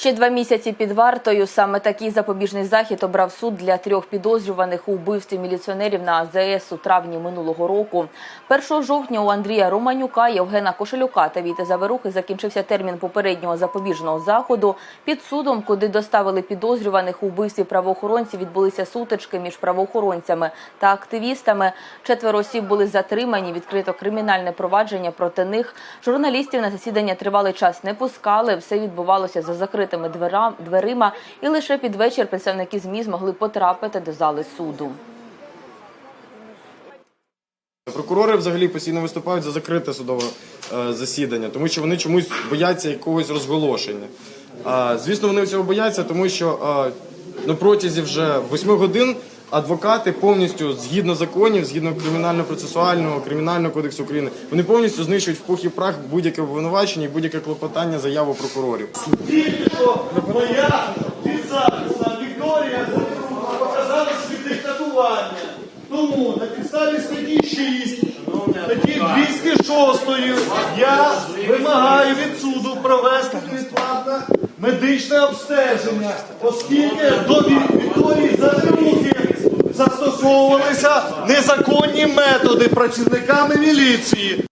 Ще два місяці під вартою. Саме такий запобіжний захід обрав суд для трьох підозрюваних у вбивстві міліціонерів на АЗС у травні минулого року. 1 жовтня у Андрія Романюка, Євгена Кошелюка та Віти Заверухи закінчився термін попереднього запобіжного заходу. Під судом, куди доставили підозрюваних у вбивстві правоохоронців, відбулися сутички між правоохоронцями та активістами. Четверо осіб були затримані. Відкрито кримінальне провадження проти них. Журналістів на засідання тривалий час не пускали. Все відбувалося за закритими двера- дверима, і лише під вечір представники ЗМІ змогли потрапити до зали суду. Прокурори взагалі постійно виступають за закрите судове е, засідання, тому що вони чомусь бояться якогось розголошення. Звісно, вони цього бояться, тому що е, на протязі вже восьми годин адвокати повністю згідно законів, згідно кримінально-процесуального кримінального кодексу України, вони повністю знищують в пух і прах будь-яке обвинувачення і будь-яке клопотання заяву прокурорів. Моя Вікторія показала свій диктатування. Тому на підставі статті 6, статті 206 я вимагаю від суду провести невідкладне медичне обстеження, оскільки до застосовувалися незаконні методи працівниками міліції.